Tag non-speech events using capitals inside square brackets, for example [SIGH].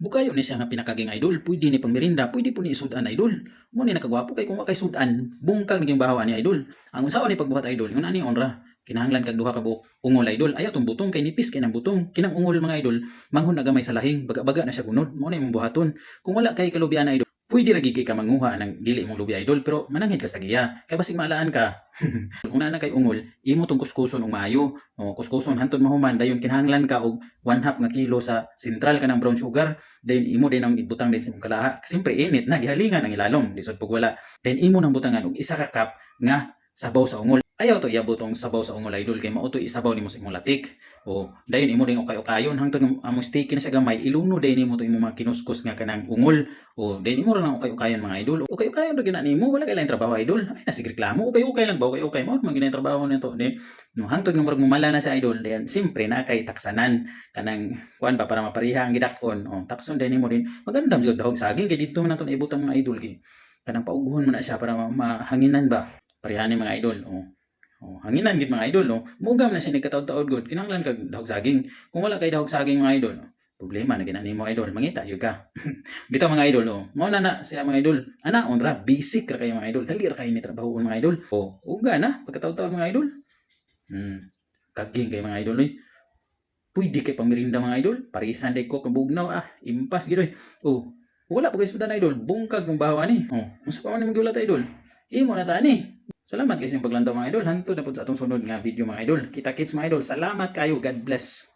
Bukayo ni siya nga pinakaging idol, pwede ni pangmerinda, pwede po ni isudan idol. Mo ni nakagwapo kay kung wa kay sudan, bungkag naging bahawa ni idol. Ang usawa ni pagbuhat idol, yun ani onra. Kinahanglan kag duha ka buok ungol idol. Ayaw tong butong kay nipis kay nang butong. Kinang ungol mga idol, manghon na gamay sa lahing, baga-baga na siya gunod. Mo na imong buhaton. Kung wala kay kalubian idol, pwede ra gigi ka manguha ng dili mong lubi idol pero mananghid ka sa giya. Kay basig maalaan ka. [LAUGHS] kung na kay ungol, imo tong kuskuson og maayo. O kuskuson hantod mahuman dayon kinahanglan ka og one half nga kilo sa sentral ka ng brown sugar then imo din ang ibutang din sa imong kalaha siyempre init na gihalingan ang ilalom lisod pag wala then imo nang butangan og isa ka cup nga sabaw sa ungol ayaw to iabot tong sabaw sa ungol idol kay mao to isabaw nimo sa imong latik. O dayon imo din ukay-ukayon hangtod ang among sticky na siya gamay iluno dayon nimo to imong mga kinuskus nga kanang ungol. O dayon imo ra nang ukay-ukayon mga idol. Ukay-ukayon ra gina nimo wala kay lain trabaho idol. Ay na sige reklamo. Ukay-ukay lang ba? Ukay-ukay mo? Man ginay trabaho nito then no hangtod nga murag mumala na sa idol then siyempre na kay taksanan. Kanang kuan ba para mapariha ang gidakon. O takson din nimo din magandam jud dahog saging kay dito man naton ibutang mga idol kay kanang pauguhon mo na siya para ma- mahanginan ba? Parihan mga idol. O o hanginan gid mga idol no? Mugam na siya nagkataod-taod gud kinahanglan kag dahog saging. Kung wala kay dahog saging mga idol no? problema na ginani mo idol. Mangita yun ka. [LAUGHS] Bitaw mga idol oh mo na na siya mga idol. Ana onra basic ra kayo mga idol. Dali ra kayo ni trabaho mga idol. O uga na pagkataod-taod mga idol. Hmm. Kaging kay mga idol oy pwede kay pamirinda mga idol. Parisan day ko kabugnaw ah. Impas gid oh wala pa kay sudan idol. Bungkag mong bahawa ni oh unsa pa man imong giulat idol? Imo na ta ni Salamat kasi yung paglantaw mga idol. Hantod na po sa atong sunod nga video mga idol. Kita kits mga idol. Salamat kayo. God bless.